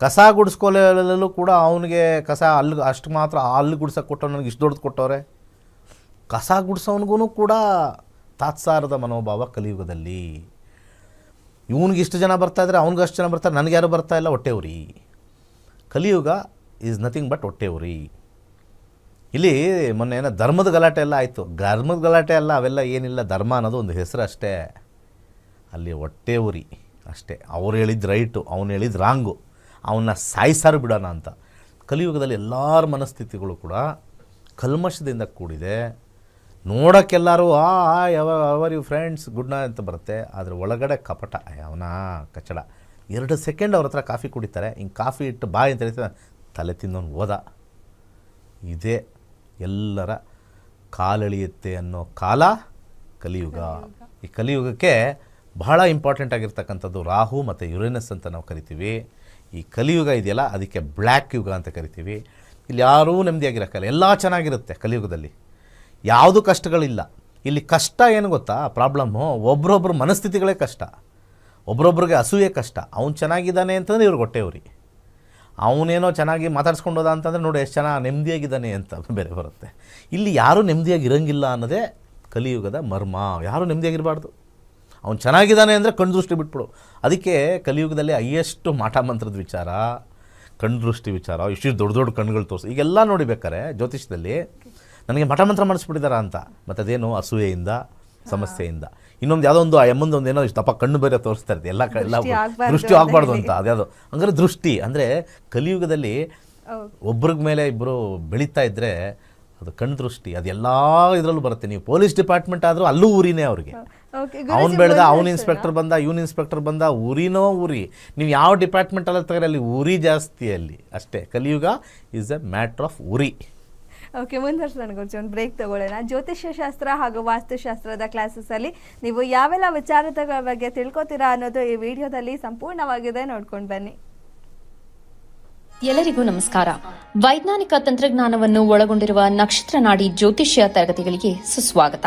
ಕಸ ಗುಡಿಸ್ಕೊಲೆಲ್ಲೂ ಕೂಡ ಅವನಿಗೆ ಕಸ ಅಲ್ಲಿ ಅಷ್ಟು ಮಾತ್ರ ಅಲ್ಲಿ ಗುಡ್ಸಕ್ಕೆ ಕೊಟ್ಟವ್ರು ನನಗೆ ಇಷ್ಟು ದೊಡ್ಡದು ಕೊಟ್ಟವ್ರೆ. ಕಸ ಗುಡಿಸೋನ್ಗೂ ಕೂಡ ತಾತ್ಸಾರದ ಮನೋಭಾವ ಕಲಿಯುಗದಲ್ಲಿ. ಇವನಿಗೆ ಇಷ್ಟು ಜನ ಬರ್ತಾ ಇದ್ದಾರೆ ಅವ್ನಿಗೆ ಅಷ್ಟು ಜನ ಬರ್ತಾರೆ, ನನಗೆ ಯಾರು ಬರ್ತಾ ಇಲ್ಲ, ಹೊಟ್ಟೆ ಉರಿ. ಕಲಿಯುಗ ಈಸ್ ನಥಿಂಗ್ ಬಟ್ ಹೊಟ್ಟೆ ಉರಿ. ಇಲ್ಲಿ ಮೊನ್ನೆ ಏನೋ ಧರ್ಮದ ಗಲಾಟೆ ಎಲ್ಲ ಆಯಿತು. ಧರ್ಮದ ಗಲಾಟೆ ಅಲ್ಲ, ಅವೆಲ್ಲ ಏನಿಲ್ಲ, ಧರ್ಮ ಅನ್ನೋದು ಒಂದು ಹೆಸರು ಅಷ್ಟೇ. ಅಲ್ಲಿ ಹೊಟ್ಟೆ ಉರಿ ಅಷ್ಟೇ. ಅವ್ರು ಹೇಳಿದ ರೈಟು, ಅವ್ನು ಹೇಳಿದ ರಾಂಗು. ಅವನ್ನ ಸಾಯಿಸಾರು ಬಿಡೋಣ ಅಂತ. ಕಲಿಯುಗದಲ್ಲಿ ಎಲ್ಲರ ಮನಸ್ಥಿತಿಗಳು ಕೂಡ ಕಲ್ಮಶದಿಂದ ಕೂಡಿದೆ. ನೋಡೋಕ್ಕೆಲ್ಲರೂ, ಆ ಯಾವ hour you friends good night ಅಂತ ಬರುತ್ತೆ. ಆದರೆ ಒಳಗಡೆ ಕಪಟ. ಅವನ ಕಚ್ಚಡ. ಎರಡು ಸೆಕೆಂಡ್ ಅವ್ರ ಹತ್ರ ಕಾಫಿ ಕುಡಿತಾರೆ. ಹಿಂಗೆ ಕಾಫಿ ಇಟ್ಟು ಬಾಯಿ ಅಂತ ಹೇಳ್ತಾರೆ. ತಲೆ ತಿನ್ನೋನು ಹೋದ ಇದೇ ಎಲ್ಲರ ಕಾಲೆಳೆಯುತ್ತೆ ಅನ್ನೋ ಕಾಲ ಕಲಿಯುಗ. ಈ ಕಲಿಯುಗಕ್ಕೆ ಬಹಳ ಇಂಪಾರ್ಟೆಂಟ್ ಆಗಿರ್ತಕ್ಕಂಥದ್ದು ರಾಹು ಮತ್ತು ಯುರೇನಸ್ ಅಂತ ನಾವು ಕರಿತೀವಿ. ಈ ಕಲಿಯುಗ ಇದೆಯಲ್ಲ, ಅದಕ್ಕೆ ಬ್ಲ್ಯಾಕ್ ಯುಗ ಅಂತ ಕರಿತೀವಿ. ಇಲ್ಲಿ ಯಾರೂ ನೆಮ್ಮದಿಯಾಗಿರೋಕ್ಕಲ್ಲ, ಎಲ್ಲ ಚೆನ್ನಾಗಿರುತ್ತೆ ಕಲಿಯುಗದಲ್ಲಿ. ಯಾವುದೂ ಕಷ್ಟಗಳಿಲ್ಲ. ಇಲ್ಲಿ ಕಷ್ಟ ಏನು ಗೊತ್ತಾ? ಪ್ರಾಬ್ಲಮ್ಮು ಒಬ್ರೊಬ್ರ ಮನಸ್ಥಿತಿಗಳೇ ಕಷ್ಟ. ಒಬ್ರೊಬ್ರಿಗೆ ಅಸೂಯೆ ಕಷ್ಟ. ಅವ್ನು ಚೆನ್ನಾಗಿದ್ದಾನೆ ಅಂತಂದರೆ ಇವ್ರಿಗೆ ಹೊಟ್ಟೆವ್ರಿ. ಅವನೇನೋ ಚೆನ್ನಾಗಿ ಮಾತಾಡ್ಸ್ಕೊಂಡು ಹೋದ ಅಂತಂದರೆ ನೋಡಿ ಎಷ್ಟು ಚೆನ್ನಾಗಿ ನೆಮ್ಮದಿಯಾಗಿದ್ದಾನೆ ಅಂತ ಬೇರೆ ಬರುತ್ತೆ. ಇಲ್ಲಿ ಯಾರೂ ನೆಮ್ಮದಿಯಾಗಿ ಇರಂಗಿಲ್ಲ ಅನ್ನೋದೇ ಕಲಿಯುಗದ ಮರ್ಮ. ಯಾರೂ ನೆಮ್ಮದಿಯಾಗಿರಬಾರ್ದು. ಅವ್ನು ಚೆನ್ನಾಗಿದ್ದಾನೆ ಅಂದರೆ ಕಣ್ದೃಷ್ಟಿ ಬಿಟ್ಬಿಡು. ಅದಕ್ಕೆ ಕಲಿಯುಗದಲ್ಲಿ ಹೈಯೆಸ್ಟ್ ಮಾಟ ಮಂತ್ರದ ವಿಚಾರ ಕಣ್ದೃಷ್ಟಿ ವಿಚಾರ ಇಷ್ಟು ದೊಡ್ಡ ದೊಡ್ಡ ಕಣ್ಗಳು ತೋರಿಸಿ. ಈಗೆಲ್ಲ ನೋಡಿಬೇಕಾರೆ ಜ್ಯೋತಿಷ್ಯದಲ್ಲಿ ನನಗೆ ಮಠ ಮಂತ್ರ ಮಾಡಿಸ್ಬಿಟ್ಟಿದಾರ ಅಂತ. ಮತ್ತು ಅದೇನು ಅಸೂಯೆಯಿಂದ ಸಮಸ್ಯೆಯಿಂದ. ಇನ್ನೊಂದು ಯಾವುದೋ ಒಂದು ಆ ಒಂದು ಏನೋ ಇಷ್ಟು ತಪ್ಪ ಕಣ್ಣು ಬೇರೆ ತೋರಿಸ್ತಾ ಇರ್ತದೆ ಎಲ್ಲ ಎಲ್ಲ ದೃಷ್ಟಿ ಆಗ್ಬಾರ್ದು ಅಂತ ಅದ್ಯಾವುದು ಹಂಗಾರೆ ದೃಷ್ಟಿ ಅಂದರೆ ಕಲಿಯುಗದಲ್ಲಿ. ಒಬ್ರಿಗೆ ಮೇಲೆ ಇಬ್ಬರು ಬೆಳೀತಾ ಇದ್ದರೆ ಅದು ಕಣ್ಣು ದೃಷ್ಟಿ. ಅದೆಲ್ಲ ಇದರಲ್ಲೂ ಬರುತ್ತೆ. ನೀವು ಪೊಲೀಸ್ ಡಿಪಾರ್ಟ್ಮೆಂಟ್ ಆದರೂ ಅಲ್ಲೂ ಊರಿನೇ ಅವ್ರಿಗೆ. ಅವ್ನು ಬೆಳೆದ ಅವ್ನು ಇನ್ಸ್ಪೆಕ್ಟರ್ ಬಂದ ಇವ್ನು ಇನ್ಸ್ಪೆಕ್ಟರ್ ಬಂದ ಊರಿನೋ ಊರಿ. ನೀವು ಯಾವ ಡಿಪಾರ್ಟ್ಮೆಂಟ್ ಅಲ್ಲ ತಗೋರಿ ಅಲ್ಲಿ ಊರಿ ಜಾಸ್ತಿ ಅಲ್ಲಿ. ಅಷ್ಟೇ Kaliyuga is a matter of worry okay ಮುಂದುವರ್ಸೋಣ ಒಂದು ಬ್ರೇಕ್ ತಗೊಳ್ಳೋಣ. ಜ್ಯೋತಿಷ್ಯ ಶಾಸ್ತ್ರ ಹಾಗೂ ವಾಸ್ತುಶಾಸ್ತ್ರದ ಕ್ಲಾಸಸ್ ಅಲ್ಲಿ ನೀವು ಯಾವೆಲ್ಲ ವಿಚಾರಗಳ ಬಗ್ಗೆ ತಿಳ್ಕೊತೀರಾ ಅನ್ನೋದು ಈ ವಿಡಿಯೋದಲ್ಲಿ ಸಂಪೂರ್ಣವಾಗಿದೆ ನೋಡ್ಕೊಂಡು ಬನ್ನಿ. ಎಲ್ಲರಿಗೂ ನಮಸ್ಕಾರ. ವೈಜ್ಞಾನಿಕ ತಂತ್ರಜ್ಞಾನವನ್ನು ಒಳಗೊಂಡಿರುವ ನಕ್ಷತ್ರ ನಾಡಿ ಜ್ಯೋತಿಷ್ಯ ತರಗತಿಗಳಿಗೆ ಸುಸ್ವಾಗತ.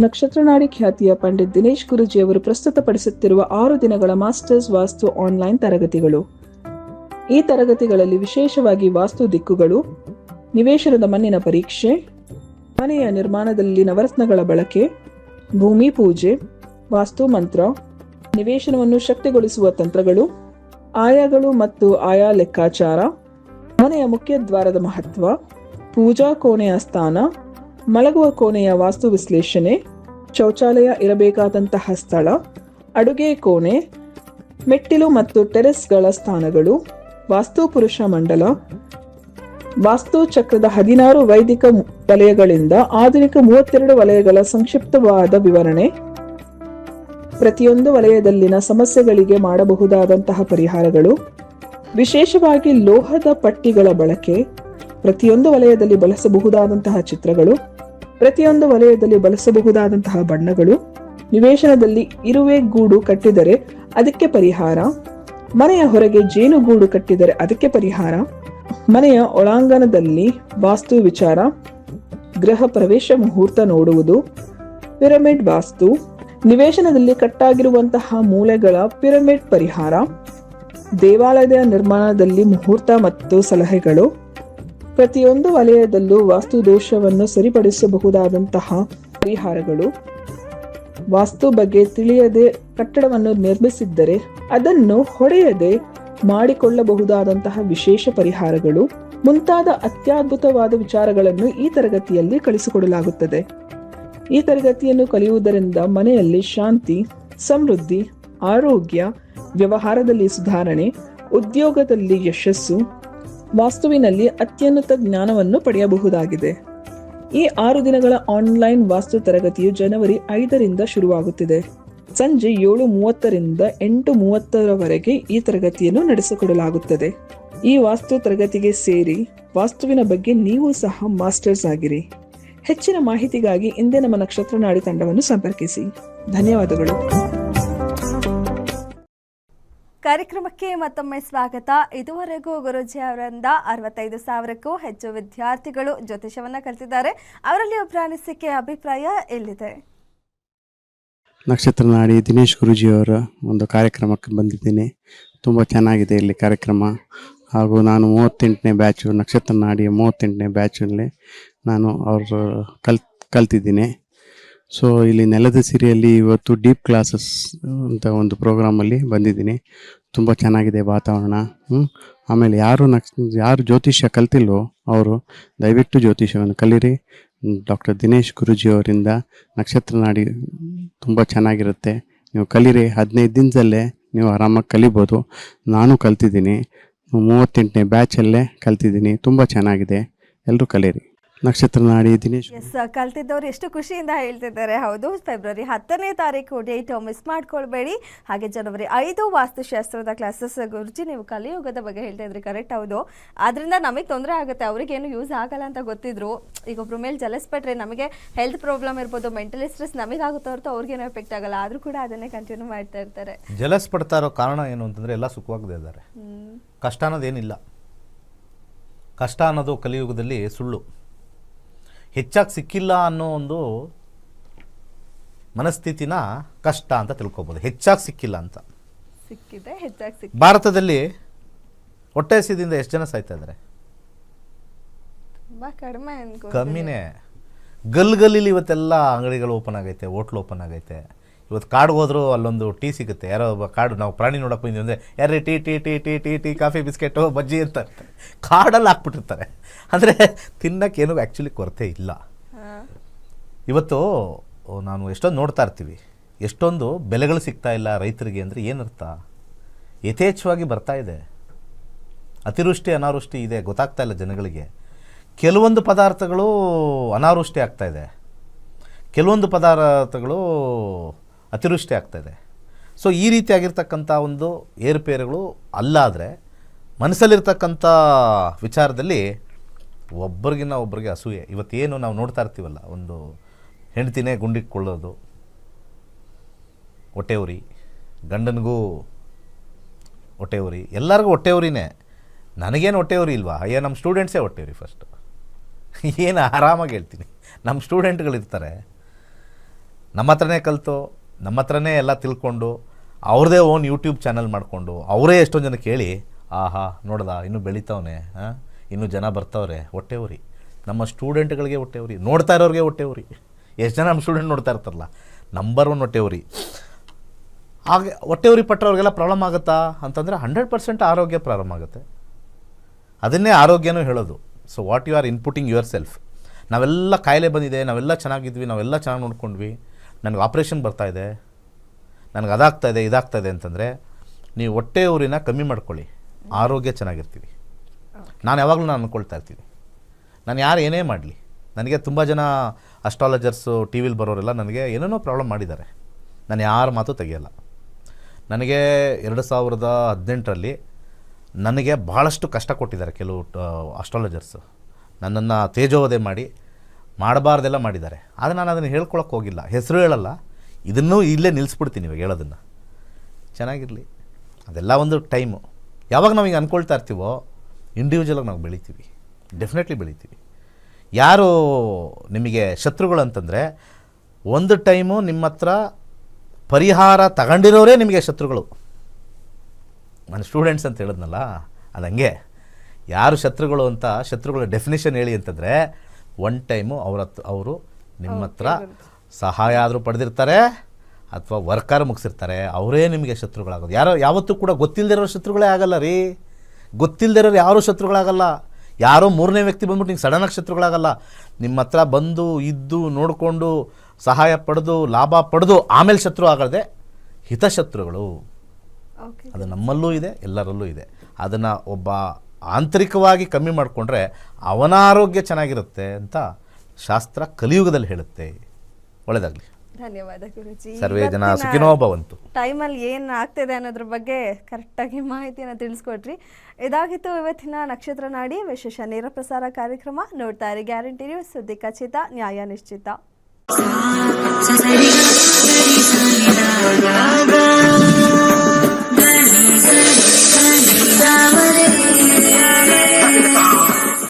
ನಕ್ಷತ್ರನಾಡಿ ಖ್ಯಾತಿಯ ಪಂಡಿತ್ ದಿನೇಶ್ ಗುರುಜಿ ಅವರು ಪ್ರಸ್ತುತಪಡಿಸುತ್ತಿರುವ ಆರು ದಿನಗಳ ಮಾಸ್ಟರ್ಸ್ ವಾಸ್ತು ಆನ್ಲೈನ್ ತರಗತಿಗಳು. ಈ ತರಗತಿಗಳಲ್ಲಿ ವಿಶೇಷವಾಗಿ ವಾಸ್ತು ದಿಕ್ಕುಗಳು, ನಿವೇಶನದ ಮಣ್ಣಿನ ಪರೀಕ್ಷೆ ಮನೆಯ ನಿರ್ಮಾಣದಲ್ಲಿ ನವರತ್ನಗಳ ಬಳಕೆ, ಭೂಮಿ ಪೂಜೆ, ವಾಸ್ತು ಮಂತ್ರ, ನಿವೇಶನವನ್ನು ಶಕ್ತಿಗೊಳಿಸುವ ತಂತ್ರಗಳು, ಆಯಾಗಳು ಮತ್ತು ಆಯಾ ಲೆಕ್ಕಾಚಾರ, ಮನೆಯ ಮುಖ್ಯ ದ್ವಾರದ ಮಹತ್ವ, ಪೂಜಾ ಕೋಣೆಯ ಸ್ಥಾನ ಮಲಗುವ ಕೋಣೆಯ ವಾಸ್ತು ವಿಶ್ಲೇಷಣೆ, ಶೌಚಾಲಯ ಇರಬೇಕಾದಂತಹ ಸ್ಥಳ, ಅಡುಗೆ ಕೋಣೆ, ಮೆಟ್ಟಿಲು ಮತ್ತು ಟೆರೆಸ್ಗಳ ಸ್ಥಾನಗಳು, ವಾಸ್ತು ಪುರುಷ ಮಂಡಲ, ವಾಸ್ತು ಚಕ್ರದ ಹದಿನಾರು ವೈದಿಕ ವಲಯಗಳಿಂದ ಆಧುನಿಕ ಮೂವತ್ತೆರಡು ವಲಯಗಳ ಸಂಕ್ಷಿಪ್ತವಾದ ವಿವರಣೆ. ಪ್ರತಿಯೊಂದು ವಲಯದಲ್ಲಿನ ಸಮಸ್ಯೆಗಳಿಗೆ ಮಾಡಬಹುದಾದಂತಹ ಪರಿಹಾರಗಳು. ವಿಶೇಷವಾಗಿ ಲೋಹದ ಪಟ್ಟಿಗಳ ಬಳಕೆ ಪ್ರತಿಯೊಂದು ವಲಯದಲ್ಲಿ ಬಳಸಬಹುದಾದಂತಹ ಚಿತ್ರಗಳು, ಪ್ರತಿಯೊಂದು ವಲಯದಲ್ಲಿ ಬಳಸಬಹುದಾದಂತಹ ಬಣ್ಣಗಳು, ನಿವೇಶನದಲ್ಲಿ ಇರುವೆ ಗೂಡು ಕಟ್ಟಿದರೆ ಅದಕ್ಕೆ ಪರಿಹಾರ, ಮನೆಯ ಹೊರಗೆ ಜೇನುಗೂಡು ಕಟ್ಟಿದರೆ ಅದಕ್ಕೆ ಪರಿಹಾರ, ಮನೆಯ ಒಳಾಂಗಣದಲ್ಲಿ ವಾಸ್ತು ವಿಚಾರ, ಗೃಹ ಪ್ರವೇಶ ಮುಹೂರ್ತ ನೋಡುವುದು, ಪಿರಮಿಡ್ ವಾಸ್ತು, ನಿವೇಶನದಲ್ಲಿ ಕಟ್ಟಾಗಿರುವಂತಹ ಮೂಲೆಗಳ ಪಿರಮಿಡ್ ಪರಿಹಾರ, ದೇವಾಲಯದ ನಿರ್ಮಾಣದಲ್ಲಿ ಮುಹೂರ್ತ ಮತ್ತು ಸಲಹೆಗಳು ಪ್ರತಿಯೊಂದು ವಲಯದಲ್ಲೂ ವಾಸ್ತು ದೋಷವನ್ನು ಸರಿಪಡಿಸಬಹುದಾದಂತಹ ಪರಿಹಾರಗಳು. ವಾಸ್ತು ಬಗ್ಗೆ ತಿಳಿಯದೆ ಕಟ್ಟಡವನ್ನು ನಿರ್ಮಿಸಿದ್ದರೆ ಅದನ್ನು ಹೊಡೆಯದೆ ಮಾಡಿಕೊಳ್ಳಬಹುದಾದಂತಹ ವಿಶೇಷ ಪರಿಹಾರಗಳು. ಮುಂತಾದ ಅತ್ಯದ್ಭುತವಾದ ವಿಚಾರಗಳನ್ನು ಈ ತರಗತಿಯಲ್ಲಿ ಕಲಿಸಿಕೊಡಲಾಗುತ್ತದೆ. ಈ ತರಗತಿಯನ್ನು ಕಲಿಯುವುದರಿಂದ ಮನೆಯಲ್ಲಿ ಶಾಂತಿ, ಸಮೃದ್ಧಿ, ಆರೋಗ್ಯ, ವ್ಯವಹಾರದಲ್ಲಿ ಸುಧಾರಣೆ, ಉದ್ಯೋಗದಲ್ಲಿ ಯಶಸ್ಸು ವಾಸ್ತುವಿನಲ್ಲಿ ಅತ್ಯುನ್ನತ ಜ್ಞಾನವನ್ನು ಪಡೆಯಬಹುದಾಗಿದೆ. ಈ ಆರು ದಿನಗಳ ಆನ್ಲೈನ್ ವಾಸ್ತು ತರಗತಿಯು ಜನವರಿ ಐದರಿಂದ ಶುರುವಾಗುತ್ತಿದೆ. ಸಂಜೆ ಏಳು ಮೂವತ್ತರಿಂದ ಎಂಟು ಮೂವತ್ತರವರೆಗೆ ಈ ತರಗತಿಯನ್ನು ನಡೆಸಿಕೊಡಲಾಗುತ್ತದೆ. ಈ ವಾಸ್ತು ತರಗತಿಗೆ ಸೇರಿ ವಾಸ್ತುವಿನ ಬಗ್ಗೆ ನೀವು ಸಹ ಮಾಸ್ಟರ್ಸ್ ಆಗಿರಿ. ಹೆಚ್ಚಿನ ಮಾಹಿತಿಗಾಗಿ ಇಂದೇ ನಮ್ಮ ನಕ್ಷತ್ರ ನಾಡಿ ತಂಡವನ್ನು ಸಂಪರ್ಕಿಸಿ. ಧನ್ಯವಾದಗಳು. ಕಾರ್ಯಕ್ರಮಕ್ಕೆ ಮತ್ತೊಮ್ಮೆ ಸ್ವಾಗತ. ಇದುವರೆಗೂ ಗುರುಜಿ ಅವರಿಂದ ಅರವತ್ತೈದು ಸಾವಿರಕ್ಕೂ ಹೆಚ್ಚು ವಿದ್ಯಾರ್ಥಿಗಳು ಜ್ಯೋತಿಷವನ್ನ ಕಲಿತಿದ್ದಾರೆ. ಅವರಲ್ಲಿ ಒಬ್ಬರ ಅನಿಸಿಕೆ, ಅಭಿಪ್ರಾಯ ಎಲ್ಲಿದೆ? ನಕ್ಷತ್ರ ನಾಡಿ ದಿನೇಶ್ ಗುರುಜಿಯವರ ಒಂದು ಕಾರ್ಯಕ್ರಮಕ್ಕೆ ಬಂದಿದ್ದೀನಿ. ತುಂಬ ಚೆನ್ನಾಗಿದೆ ಇಲ್ಲಿ ಕಾರ್ಯಕ್ರಮ. ಹಾಗೂ ನಾನು ಮೂವತ್ತೆಂಟನೇ ಬ್ಯಾಚು ನಕ್ಷತ್ರ ನಾಡಿಯ ಮೂವತ್ತೆಂಟನೇ ಬ್ಯಾಚಲ್ಲಿ ನಾನು ಅವರು ಕಲ್, ಕಲ್ತಿದ್ದೀನಿ. ಸೊ ಇಲ್ಲಿ ನೆಲದ ಸಿರಿಯಲ್ಲಿ ಇವತ್ತು ಡೀಪ್ ಕ್ಲಾಸಸ್ ಅಂತ ಒಂದು ಪ್ರೋಗ್ರಾಮಲ್ಲಿ ಬಂದಿದ್ದೀನಿ. ತುಂಬ ಚೆನ್ನಾಗಿದೆ ವಾತಾವರಣ ಹ್ಞೂ ಆಮೇಲೆ ಯಾರು ನಕ್ಷ ಯಾರು ಜ್ಯೋತಿಷ್ಯ ಕಲ್ತಿಲ್ವೋ ಅವರು, ದಯವಿಟ್ಟು ಜ್ಯೋತಿಷ್ಯವನ್ನು ಕಲೀರಿ. ಡಾಕ್ಟರ್ ದಿನೇಶ್ ಗುರೂಜಿ ಅವರಿಂದ ನಕ್ಷತ್ರ ನಾಡಿ ತುಂಬ ಚೆನ್ನಾಗಿರುತ್ತೆ. ನೀವು ಕಲೀರಿ, ಹದಿನೈದು ದಿನದಲ್ಲೇ ನೀವು ಆರಾಮಾಗಿ ಕಲಿಬೋದು. ನಾನು ಕಲ್ತಿದ್ದೀನಿ, ಮೂವತ್ತೆಂಟನೇ ಬ್ಯಾಚಲ್ಲೇ ಕಲ್ತಿದ್ದೀನಿ, ತುಂಬ ಚೆನ್ನಾಗಿದೆ. ಎಲ್ಲರೂ ಕಲೀರಿ. ನಕ್ಷತ್ರ ನಾಡಿ ದಿನೇಶ್. ಎಸ್ ಕಲ್ತಿದ್ದವ್ರು ಎಷ್ಟು ಖುಷಿಯಿಂದ ಹೇಳ್ತಿದ್ದಾರೆ. ಹೌದು ಫೆಬ್ರವರಿ ಹತ್ತನೇ ತಾರೀಕು ಡೇಟ್ ಮಿಸ್ ಮಾಡ್ಕೊಳ್ಬೇಡಿ. ಹಾಗೆ ಜನವರಿ ಐದು ವಾಸ್ತುಶಾಸ್ತ್ರದ ಕ್ಲಾಸಸ್ ಗುರುಜಿ ನೀವು ಕಲಿಯುಗದ ಬಗ್ಗೆ ಹೇಳ್ತಾ ಇದ್ರಿ ಕರೆಕ್ಟ್ ಹೌದು. ಅದರಿಂದ ನಮಗೆ ತೊಂದರೆ ಆಗುತ್ತೆ. ಅವ್ರಿಗೇನು ಯೂಸ್ ಆಗಲ್ಲ ಅಂತ ಗೊತ್ತಿದ್ರು. ಈಗ ಒಬ್ರ ಮೇಲೆ ಜಲಸ್ಪಟ್ರೆ ನಮಗೆ ಹೆಲ್ತ್ ಪ್ರಾಬ್ಲಮ್ ಇರ್ಬೋದು ಮೆಂಟಲಿ ಸ್ಟ್ರೆಸ್ ನಮಗಾಗುತ್ತೆ ಹೊರತು ಅವ್ರಿಗೇನು ಎಫೆಕ್ಟ್ ಆಗಲ್ಲ. ಆದರೂ ಕೂಡ ಅದನ್ನೇ ಕಂಟಿನ್ಯೂ ಮಾಡ್ತಾ ಇರ್ತಾರೆ. ಜಲಸ್ ಪಡ್ತಾ ಇರೋ ಕಾರಣ ಏನು ಅಂತಂದ್ರೆ ಎಲ್ಲ ಸುಖವಾಗದೇ ಇದ್ದಾರೆ. ಹ್ಮ್. ಕಷ್ಟ ಅನ್ನೋದೇನಿಲ್ಲ ಕಷ್ಟ ಅನ್ನೋದು ಕಲಿಯುಗದಲ್ಲಿ ಸುಳ್ಳು. ಹೆಚ್ಚಾಗಿ ಸಿಕ್ಕಿಲ್ಲ ಅನ್ನೋ ಒಂದು ಮನಸ್ಥಿತಿನ ಕಷ್ಟ ಅಂತ ತಿಳ್ಕೊಬೋದು. ಹೆಚ್ಚಾಗಿ ಸಿಕ್ಕಿಲ್ಲ ಅಂತ. ಸಿಕ್ಕಿದೆ ಹೆಚ್ಚಾಗಿ ಸಿಕ್ಕ ಭಾರತದಲ್ಲಿ ಹೊಟ್ಟೆ ಹಸಿದಿಂದ ಎಷ್ಟು ಜನ ಸಾಯ್ತಾ ಇದ್ದಾರೆ? ಕಡಿಮೆ ಕಮ್ಮಿನೇ. ಗಲ್ ಗಲ್ಲಿಲಿ ಇವತ್ತೆಲ್ಲ ಅಂಗಡಿಗಳು ಓಪನ್ ಆಗೈತೆ ಹೋಟ್ಲ್ ಓಪನ್ ಆಗೈತೆ. ಇವತ್ತು ಕಾಡ್ಗೆ ಹೋದ್ರು ಅಲ್ಲೊಂದು ಟೀ ಸಿಗುತ್ತೆ. ಯಾರೋ ಒಬ್ಬ ಕಾಡು, ನಾವು ಪ್ರಾಣಿ ನೋಡಕ್ಕೆ ಬಂದಿವಿ ಅಂದರೆ ಯಾರೇ tea tea tea tea tea tea, coffee, biscuit, ಬಜ್ಜಿ ಅಂತ. ಕಾಡಲ್ಲಿ ಹಾಕ್ಬಿಟ್ಟಿರ್ತಾರೆ. ಅಂದರೆ ತಿನ್ನೋಕ್ಕೇನು ಆ್ಯಕ್ಚುಲಿ ಕೊರತೆ ಇಲ್ಲ. ಇವತ್ತು ನಾನು ಎಷ್ಟೊಂದು ನೋಡ್ತಾ ಇರ್ತೀವಿ. ಎಷ್ಟೊಂದು ಬೆಲೆಗಳು ಸಿಗ್ತಾ ಇಲ್ಲ ರೈತರಿಗೆ ಅಂದರೆ ಏನರ್ಥ? ಯಥೇಚ್ಛವಾಗಿ ಬರ್ತಾ ಇದೆ. ಅತಿವೃಷ್ಟಿ, ಅನಾವೃಷ್ಟಿ ಇದೆ, ಗೊತ್ತಾಗ್ತಾ ಇಲ್ಲ ಜನಗಳಿಗೆ. ಕೆಲವೊಂದು ಪದಾರ್ಥಗಳು ಅನಾವೃಷ್ಟಿ ಆಗ್ತಾ ಇದೆ. ಕೆಲವೊಂದು ಪದಾರ್ಥಗಳು ಅತಿವೃಷ್ಟಿ ಆಗ್ತಾ ಇದೆ. ಸೊ ಈ ರೀತಿಯಾಗಿರ್ತಕ್ಕಂಥ ಒಂದು ಏರುಪೇರುಗಳು ಅಲ್ಲಾದರೆ ಮನಸ್ಸಲ್ಲಿರ್ತಕ್ಕಂಥ ವಿಚಾರದಲ್ಲಿ ಒಬ್ಬರಿಗಿನ್ನ ಒಬ್ಬರಿಗೆ ಅಸೂಯೆ. ಇವತ್ತೇನು ನಾವು ನೋಡ್ತಾ ಇರ್ತೀವಲ್ಲ, ಒಂದು ಹೆಂಡ್ತಿನೇ ಗುಂಡಿಟ್ಕೊಳ್ಳೋದು ಹೊಟ್ಟೆ ಉರಿ ಗಂಡನಿಗೂ ಹೊಟ್ಟೆ ಉರಿ ಎಲ್ಲರಿಗೂ ಹೊಟ್ಟೆ ಉರಿನೇ ನನಗೇನು ಹೊಟ್ಟೆ ಉರಿ ಇಲ್ವಾ? ಅಯ್ಯೋ, ನಮ್ಮ ಸ್ಟೂಡೆಂಟ್ಸೇ ಹೊಟ್ಟೆ ಉರಿ ಫಸ್ಟು ಏನು ಆರಾಮಾಗಿ ಹೇಳ್ತೀನಿ. ನಮ್ಮ ಸ್ಟೂಡೆಂಟ್ಗಳಿರ್ತಾರೆ. ನಮ್ಮ ಹತ್ರನೇ ಕಲಿತು ನಮ್ಮ ಹತ್ರನೇ ಎಲ್ಲ ತಿಳ್ಕೊಂಡು ಅವ್ರದೇ ಓನ್ ಯೂಟ್ಯೂಬ್ ಚಾನಲ್ ಮಾಡಿಕೊಂಡು ಅವರೇ ಎಷ್ಟೊಂದು ಜನ ಕೇಳಿ, ಆಹಾ, ನೋಡ್ದ, ಇನ್ನೂ ಬೆಳಿತಾವನೆ ಹಾಂ ಇನ್ನೂ ಜನ ಬರ್ತಾವ್ರೆ, ಹೊಟ್ಟೆ ನಮ್ಮ ಸ್ಟೂಡೆಂಟ್ಗಳಿಗೆ ಹೊಟ್ಟೆ ಉರಿ. ನೋಡ್ತಾ ಇರೋರಿಗೆ ಹೊಟ್ಟೆ ಎಷ್ಟು ಜನ ನಮ್ಮ ಸ್ಟೂಡೆಂಟ್ ನೋಡ್ತಾ ಇರ್ತಾರಲ್ಲ, ನಂಬರ್ ಒನ್ ಹೊಟ್ಟೆ ಉರಿ. ಹಾಗೆ ಹೊಟ್ಟೆ ಉರಿ ಪ್ರಾಬ್ಲಮ್ ಆಗುತ್ತಾ? ಅಂತಂದರೆ ಹಂಡ್ರೆಡ್ ಪರ್ಸೆಂಟ್ ಆರೋಗ್ಯ ಪ್ರಾರಂಭ ಆಗುತ್ತೆ. ಅದನ್ನೇ ಆರೋಗ್ಯನೂ ಹೇಳೋದು. So what you are inputting yourself ನಾವೆಲ್ಲ ಕಾಯಿಲೆ ಬಂದಿದೆ, ನಾವೆಲ್ಲ ಚೆನ್ನಾಗಿದ್ವಿ, ನಾವೆಲ್ಲ ಚೆನ್ನಾಗಿ ನೋಡ್ಕೊಂಡ್ವಿ. ನನಗೆ ಆಪ್ರೇಷನ್ ಬರ್ತಾ ಇದೆ, ನನಗೆ ಅದಾಗ್ತಾ ಇದೆ, ಇದಾಗ್ತಾ ಇದೆ ಅಂತಂದರೆ ನೀವು ಹೊಟ್ಟೆ ಊರಿನ ಕಮ್ಮಿ ಮಾಡ್ಕೊಳ್ಳಿ. ಆರೋಗ್ಯ ಚೆನ್ನಾಗಿರ್ತೀವಿ. ನಾನು ಯಾವಾಗಲೂ ನಾನು ಅಂದ್ಕೊಳ್ತಾ ಇರ್ತೀನಿ. ನಾನು ಯಾರು ಏನೇ ಮಾಡಲಿ. ನನಗೆ ತುಂಬ ಜನ ಅಸ್ಟ್ರಾಲಜರ್ಸು ಟಿ ವಿಲಿ ಬರೋರೆಲ್ಲ ನನಗೆ ಏನೇನೋ ಪ್ರಾಬ್ಲಮ್ ಮಾಡಿದ್ದಾರೆ. ನಾನು ಯಾರ ಮಾತು ತೆಗೆಯಲ್ಲ. ನನಗೆ ಎರಡು ಸಾವಿರದ ಹದಿನೆಂಟರಲ್ಲಿ ನನಗೆ ಭಾಳಷ್ಟು ಕಷ್ಟ ಕೊಟ್ಟಿದ್ದಾರೆ ಕೆಲವು ಅಸ್ಟ್ರಾಲಜರ್ಸು ನನ್ನನ್ನು ತೇಜೋವಧೆ ಮಾಡಿ ಮಾಡಬಾರ್ದೆಲ್ಲ ಮಾಡಿದ್ದಾರೆ. ಆದರೆ ನಾನು ಅದನ್ನು ಹೇಳ್ಕೊಳಕ್ಕೆ ಹೋಗಿಲ್ಲ. ಹೆಸರು ಹೇಳಲ್ಲ. ಇದನ್ನೂ ಇಲ್ಲೇ ನಿಲ್ಲಿಸ್ಬಿಡ್ತೀನಿ ಇವಾಗ ಹೇಳೋದನ್ನು. ಚೆನ್ನಾಗಿರಲಿ. ಅದೆಲ್ಲ ಒಂದು ಟೈಮು. ಯಾವಾಗ ನಾವು ಈಗ ಅಂದ್ಕೊಳ್ತಾ ಇರ್ತೀವೋ ಇಂಡಿವಿಜುವಲಾಗಿ ನಾವು ಬೆಳಿತೀವಿ. ಡೆಫಿನೆಟ್ಲಿ ಬೆಳಿತೀವಿ. ಯಾರು ನಿಮಗೆ ಶತ್ರುಗಳು ಅಂತಂದರೆ, ಒಂದು ಟೈಮು ನಿಮ್ಮ ಹತ್ರ ಪರಿಹಾರ ತಗೊಂಡಿರೋರೇ ನಿಮಗೆ ಶತ್ರುಗಳು. ನಾನು ಸ್ಟೂಡೆಂಟ್ಸ್ ಅಂತ ಹೇಳಿದ್ನಲ್ಲ ಅದು ಹಂಗೆ ಯಾರು ಶತ್ರುಗಳು ಅಂತ, ಶತ್ರುಗಳ ಡೆಫಿನೇಷನ್ ಹೇಳಿ ಅಂತಂದರೆ ಒನ್ ಟೈಮು ಅವ್ರ ಹತ್ರ ಅವರು ನಿಮ್ಮ ಹತ್ರ ಸಹಾಯ ಆದರೂ ಪಡೆದಿರ್ತಾರೆ ಅಥವಾ ವರ್ಕರ್ ಮುಗಿಸಿರ್ತಾರೆ ಅವರೇ ನಿಮಗೆ ಶತ್ರುಗಳಾಗೋದು. ಯಾರೋ ಯಾವತ್ತೂ ಕೂಡ ಗೊತ್ತಿಲ್ಲದಿರೋ ಶತ್ರುಗಳೇ ಆಗಲ್ಲ ರೀ. ಗೊತ್ತಿಲ್ಲದಿರೋರು ಯಾರೂ ಶತ್ರುಗಳಾಗಲ್ಲ. ಯಾರೋ ಮೂರನೇ ವ್ಯಕ್ತಿ ಬಂದ್ಬಿಟ್ಟು ನಿಂಗೆ ಸಡನ್ನಾಗಿ ಶತ್ರುಗಳಾಗಲ್ಲ. ನಿಮ್ಮ ಹತ್ರ ಬಂದು ಇದ್ದು ನೋಡಿಕೊಂಡು ಸಹಾಯ ಪಡೆದು ಲಾಭ ಪಡೆದು ಆಮೇಲೆ ಶತ್ರು ಆಗದೆ ಹಿತಶತ್ರುಗಳು. ಅದು ನಮ್ಮಲ್ಲೂ ಇದೆ ಎಲ್ಲರಲ್ಲೂ ಇದೆ. ಅದನ್ನು ಒಬ್ಬ ಆಂತರಿಕವಾಗಿ ಕಮ್ಮಿ ಮಾಡಿಕೊಂಡ್ರೆ ಅವನ ಆರೋಗ್ಯ ಚೆನ್ನಾಗಿರುತ್ತೆ ಅಂತ ಶಾಸ್ತ್ರ ಕಲಿಯುಗದಲ್ಲಿ ಹೇಳುತ್ತೆ ಒಳ್ಳೆಯದಾಗಲಿ ಧನ್ಯವಾದ ಗುರುಜಿ ಸರ್ವೇ ಜನ ಸುಖಿನೋ ಭವಂತು ಟೈಮಲ್ಲಿ ಏನು ಆಗ್ತಿದೆ ಅನ್ನೋದ್ರ ಬಗ್ಗೆ ಕರೆಕ್ಟಾಗಿ ಮಾಹಿತಿಯನ್ನು ತಿಳಿಸ್ಕೊಟ್ರಿ ಇದಾಗಿತ್ತು ಇವತ್ತಿನ ನಕ್ಷತ್ರ ನಾಡಿ ವಿಶೇಷ ನೇರ ಪ್ರಸಾರ ಕಾರ್ಯಕ್ರಮ ನೋಡ್ತಾ ಇರಿ ಗ್ಯಾರಂಟಿ ನ್ಯೂಸ್ ಸುದ್ದಿ ಖಚಿತ ನ್ಯಾಯ ನಿಶ್ಚಿತ